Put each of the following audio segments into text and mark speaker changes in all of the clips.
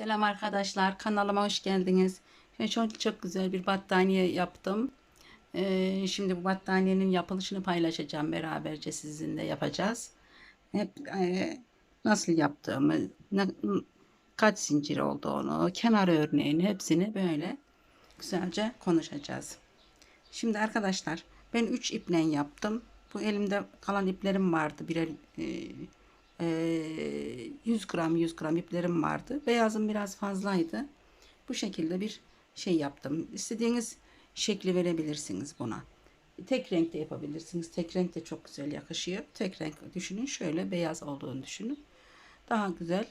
Speaker 1: Selam arkadaşlar kanalıma hoş geldiniz. Ben çok çok güzel bir battaniye yaptım. Ee, şimdi bu battaniyenin yapılışını paylaşacağım beraberce sizinle yapacağız. Hep e, nasıl yaptığımı, ne, kaç zincir olduğunu, kenar örneğini hepsini böyle güzelce konuşacağız. Şimdi arkadaşlar ben 3 iple yaptım. Bu elimde kalan iplerim vardı. Birer e, 100 gram 100 gram iplerim vardı. Beyazım biraz fazlaydı. Bu şekilde bir şey yaptım. İstediğiniz şekli verebilirsiniz buna. Tek renkte yapabilirsiniz. Tek renk de çok güzel yakışıyor. Tek renk düşünün. Şöyle beyaz olduğunu düşünün. Daha güzel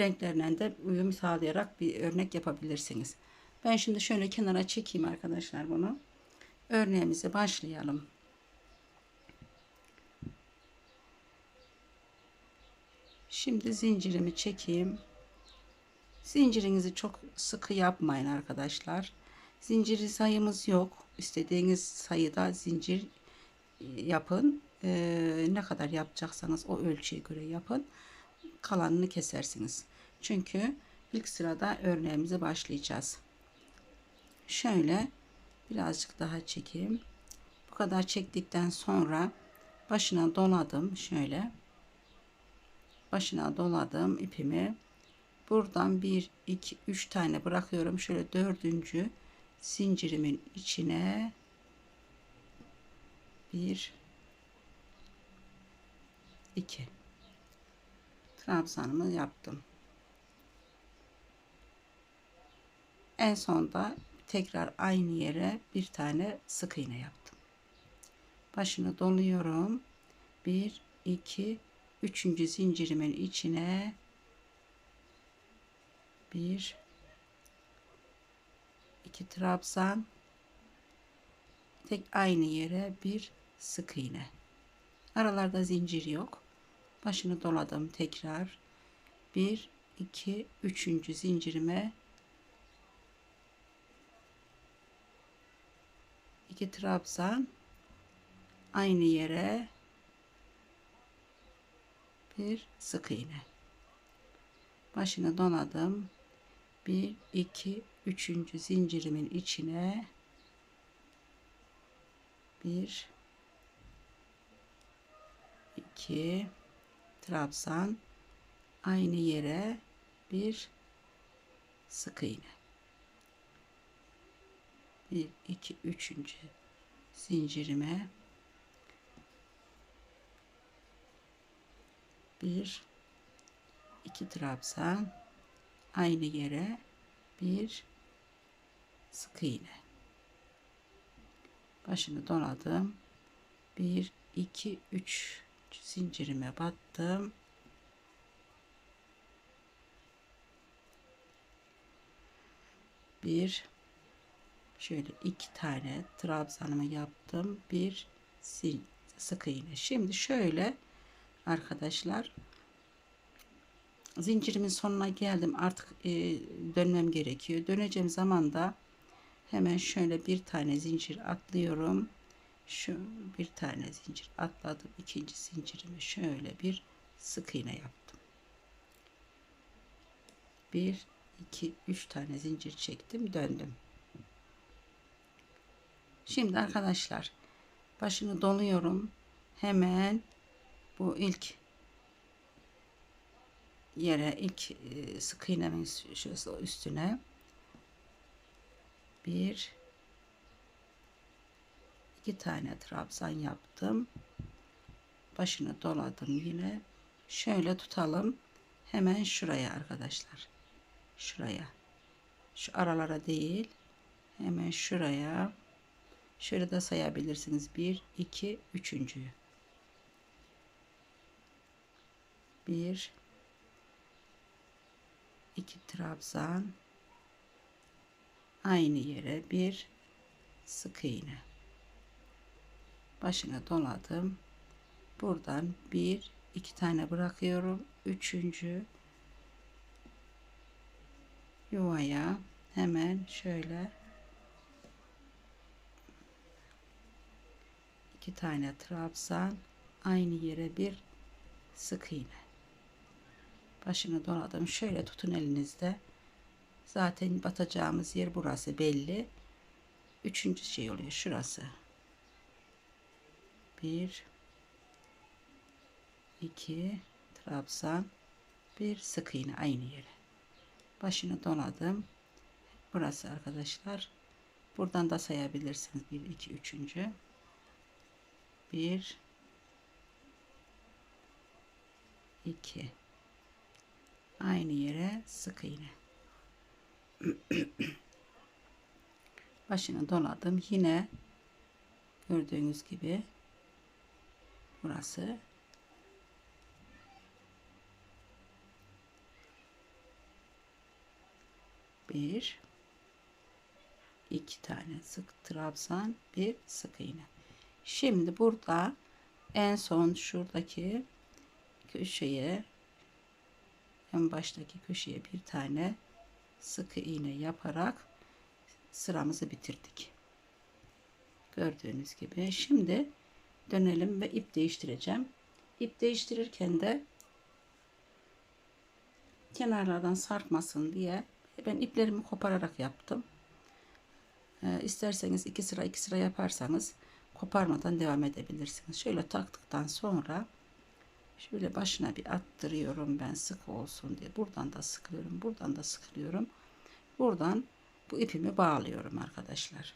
Speaker 1: renklerle de uyum sağlayarak bir örnek yapabilirsiniz. Ben şimdi şöyle kenara çekeyim arkadaşlar bunu. Örneğimize başlayalım. Şimdi zincirimi çekeyim. Zincirinizi çok sıkı yapmayın arkadaşlar. Zinciri sayımız yok. İstediğiniz sayıda zincir e, yapın. Ee, ne kadar yapacaksanız o ölçüye göre yapın. Kalanını kesersiniz. Çünkü ilk sırada örneğimize başlayacağız. Şöyle birazcık daha çekeyim. Bu kadar çektikten sonra başına doladım şöyle başına doladım ipimi. Buradan 1 2 3 tane bırakıyorum. Şöyle dördüncü zincirimin içine bir iki. Trabzanımı yaptım. En sonda tekrar aynı yere bir tane sık iğne yaptım. Başını doluyorum. 1 2 üçüncü zincirimin içine bir iki trabzan tek aynı yere bir sık iğne. Aralarda zincir yok. Başını doladım tekrar. Bir iki üçüncü zincirime iki trabzan aynı yere bir sık iğne. Başını donadım. Bir iki üçüncü zincirimin içine bir iki trabzan aynı yere bir sık iğne. Bir iki üçüncü zincirime bir iki trabzan. Aynı yere bir sık iğne. Başını donadım. Bir iki üç zincirime battım. Bir şöyle iki tane trabzanımı yaptım. Bir sık iğne. Şimdi şöyle arkadaşlar. Zincirimin sonuna geldim. Artık e, dönmem gerekiyor. Döneceğim zaman da hemen şöyle bir tane zincir atlıyorum. Şu bir tane zincir atladım. İkinci zincirimi şöyle bir sık iğne yaptım. Bir iki üç tane zincir çektim. Döndüm. Şimdi arkadaşlar başını doluyorum. Hemen bu ilk yere ilk e, sık iğnemin üstüne bir iki tane trabzan yaptım. Başını doladım yine. Şöyle tutalım. Hemen şuraya arkadaşlar. Şuraya. Şu aralara değil. Hemen şuraya. Şöyle de sayabilirsiniz. Bir iki üçüncüyü bir. İki trabzan. Aynı yere bir. Sık iğne. Başına doladım. Buradan bir iki tane bırakıyorum. Üçüncü. Yuvaya hemen şöyle iki tane trabzan. Aynı yere bir sık iğne başını doladım şöyle tutun elinizde Zaten batacağımız yer burası belli. Üçüncü şey oluyor şurası. Bir, iki, trabzan, bir sık iğne aynı yere. Başını doladım. Burası arkadaşlar. Buradan da sayabilirsiniz. Bir, iki, üçüncü. Bir, iki. Aynı yere sık iğne. Başını doladım. Yine gördüğünüz gibi burası bir iki tane sık trabzan bir sık iğne şimdi burada en son şuradaki köşeye en baştaki köşeye bir tane sık iğne yaparak sıramızı bitirdik gördüğünüz gibi şimdi dönelim ve ip değiştireceğim ip değiştirirken de kenarlardan sarkmasın diye ben iplerimi kopararak yaptım. Ee, isterseniz iki sıra iki sıra yaparsanız koparmadan devam edebilirsiniz. Şöyle taktıktan sonra şöyle başına bir attırıyorum ben sık olsun diye. Buradan da sıkıyorum. Buradan da sıkıyorum. Buradan bu ipimi bağlıyorum arkadaşlar.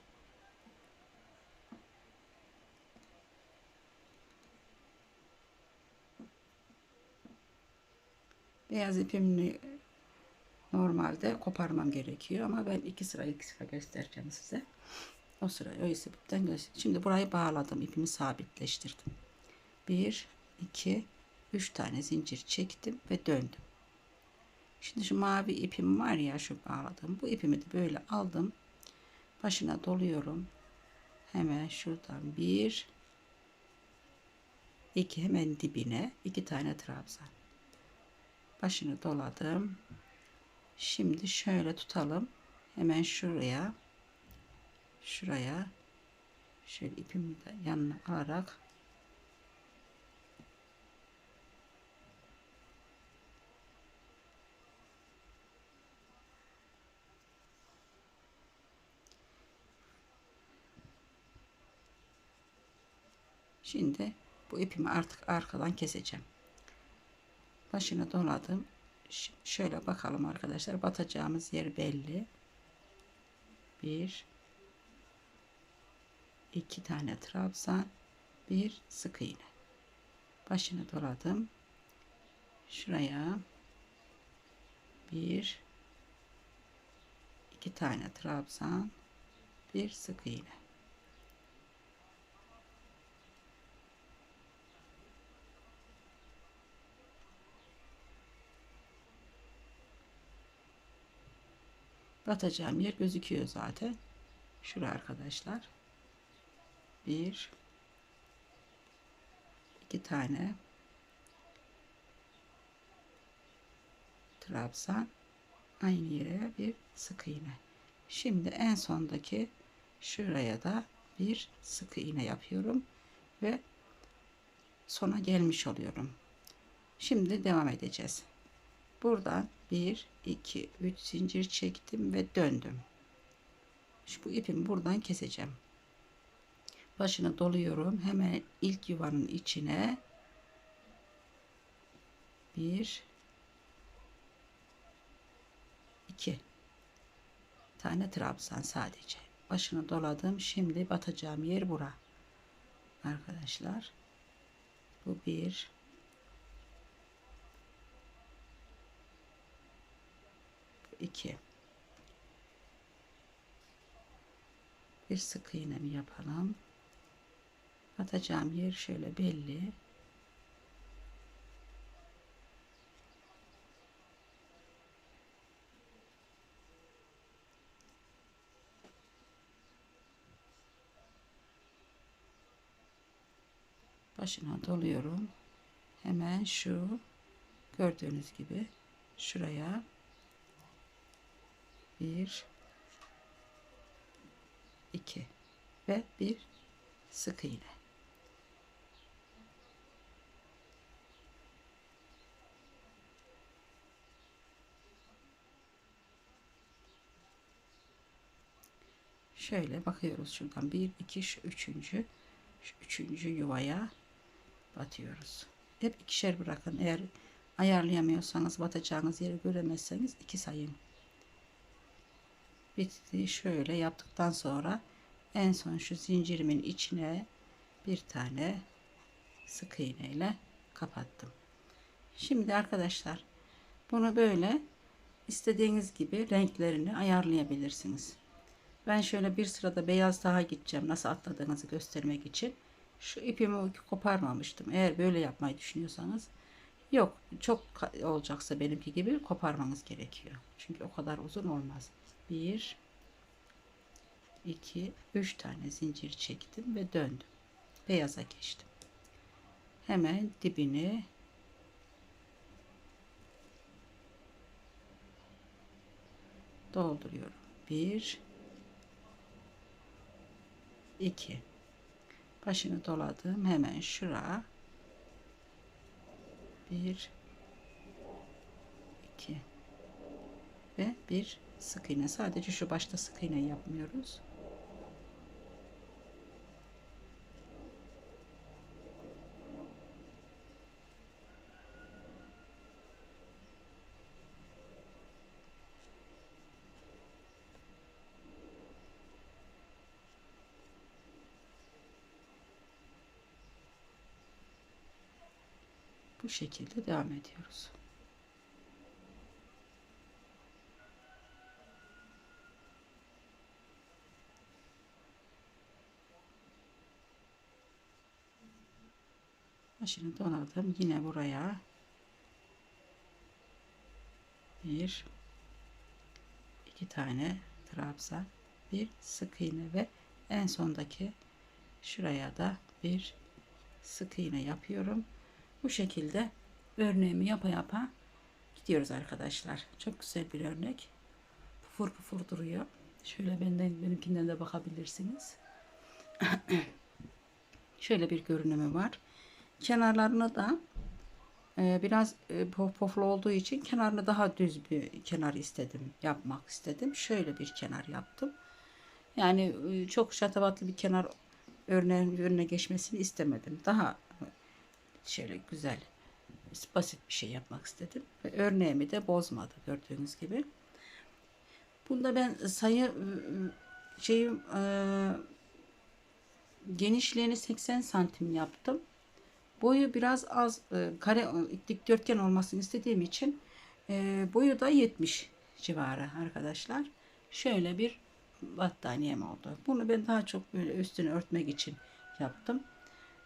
Speaker 1: Beyaz ipimini normalde koparmam gerekiyor ama ben iki sıra iki sıra göstereceğim size. O sıra o sebepten göstereyim. Şimdi burayı bağladım. ipimi sabitleştirdim. Bir, iki, üç tane zincir çektim ve döndüm. Şimdi şu mavi ipim var ya şu bağladım. Bu ipimi de böyle aldım. Başına doluyorum. Hemen şuradan bir, iki hemen dibine iki tane trabzan. Başını doladım. Şimdi şöyle tutalım. Hemen şuraya şuraya şöyle ipimi de yanına alarak Şimdi bu ipimi artık arkadan keseceğim. Başını doladım. Şöyle bakalım arkadaşlar. Batacağımız yer belli. Bir iki tane trabzan bir sık iğne. Başını doladım. Şuraya bir iki tane trabzan bir sık iğne batacağım yer gözüküyor zaten. Şura arkadaşlar. Bir iki tane trabzan aynı yere bir sık iğne. Şimdi en sondaki şuraya da bir sık iğne yapıyorum ve sona gelmiş oluyorum. Şimdi devam edeceğiz. Buradan 1, 2, 3 zincir çektim ve döndüm. Şu bu ipimi buradan keseceğim. Başını doluyorum. Hemen ilk yuvanın içine bir iki tane trabzan sadece. Başını doladım. Şimdi batacağım yer bura. Arkadaşlar. Bu bir 2 bir sık iğne mi yapalım? Batacağım yer şöyle belli. Başına doluyorum. Hemen şu gördüğünüz gibi şuraya bir iki ve bir sık iğne Şöyle bakıyoruz şuradan. Bir, iki, şu üçüncü. Şu üçüncü yuvaya batıyoruz. Hep ikişer bırakın. Eğer ayarlayamıyorsanız batacağınız yeri göremezseniz iki sayın. Bitti. Şöyle yaptıktan sonra en son şu zincirimin içine bir tane sık iğne ile kapattım. Şimdi arkadaşlar bunu böyle istediğiniz gibi renklerini ayarlayabilirsiniz. Ben şöyle bir sırada beyaz daha gideceğim nasıl atladığınızı göstermek için. Şu ipimi koparmamıştım. Eğer böyle yapmayı düşünüyorsanız yok çok olacaksa benimki gibi koparmanız gerekiyor. Çünkü o kadar uzun olmaz. Bir, iki, üç tane zincir çektim ve döndüm. Beyaza geçtim. Hemen dibini dolduruyorum. Bir, iki. Başını doladım. Hemen şura. Bir, iki ve bir sık iğne. Sadece şu başta sık iğne yapmıyoruz. Bu şekilde devam ediyoruz. Başını donadım. Yine buraya bir iki tane trabzan bir sık iğne ve en sondaki şuraya da bir sık iğne yapıyorum. Bu şekilde örneğimi yapa yapa gidiyoruz arkadaşlar. Çok güzel bir örnek. Pufur pufur duruyor. Şöyle benden benimkinden de bakabilirsiniz. Şöyle bir görünümü var. Kenarlarını da e, biraz e, poflu olduğu için kenarını daha düz bir kenar istedim. Yapmak istedim. Şöyle bir kenar yaptım. Yani e, çok şatavatlı bir kenar örneğin önüne geçmesini istemedim. Daha şöyle güzel basit bir şey yapmak istedim. Ve örneğimi de bozmadı gördüğünüz gibi. Bunda ben sayı şeyim e, genişliğini 80 santim yaptım. Boyu biraz az e, kare dikdörtgen olmasını istediğim için e, boyu da 70 civarı arkadaşlar. Şöyle bir battaniyem oldu. Bunu ben daha çok böyle üstünü örtmek için yaptım.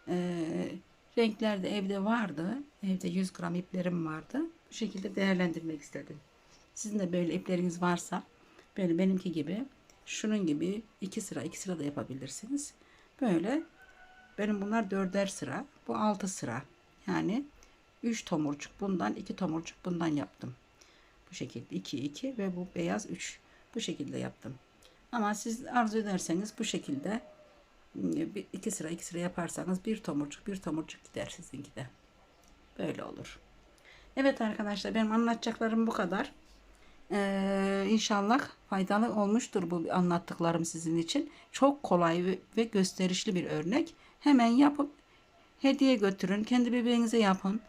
Speaker 1: E, renkler de evde vardı. Evde 100 gram iplerim vardı. Bu şekilde değerlendirmek istedim. Sizin de böyle ipleriniz varsa böyle benimki gibi şunun gibi iki sıra iki sıra da yapabilirsiniz. Böyle benim bunlar dörder sıra. Bu altı sıra. Yani 3 tomurcuk bundan 2 tomurcuk bundan yaptım. Bu şekilde 2 2 ve bu beyaz 3. Bu şekilde yaptım. Ama siz arzu ederseniz bu şekilde bir, iki sıra iki sıra yaparsanız bir tomurcuk bir tomurcuk gider sizinki de. Böyle olur. Evet arkadaşlar benim anlatacaklarım bu kadar. Ee, inşallah faydalı olmuştur bu anlattıklarım sizin için. Çok kolay ve gösterişli bir örnek. Hemen yapıp hediye götürün. Kendi bebeğinize yapın.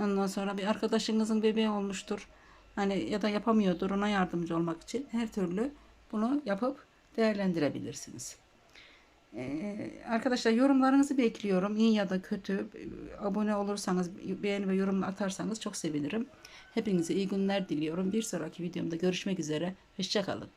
Speaker 1: Ondan sonra bir arkadaşınızın bebeği olmuştur. Hani ya da yapamıyordur ona yardımcı olmak için her türlü bunu yapıp değerlendirebilirsiniz. Ee, arkadaşlar yorumlarınızı bekliyorum. İyi ya da kötü. Abone olursanız, beğeni ve yorum atarsanız çok sevinirim. Hepinize iyi günler diliyorum. Bir sonraki videomda görüşmek üzere. Hoşçakalın.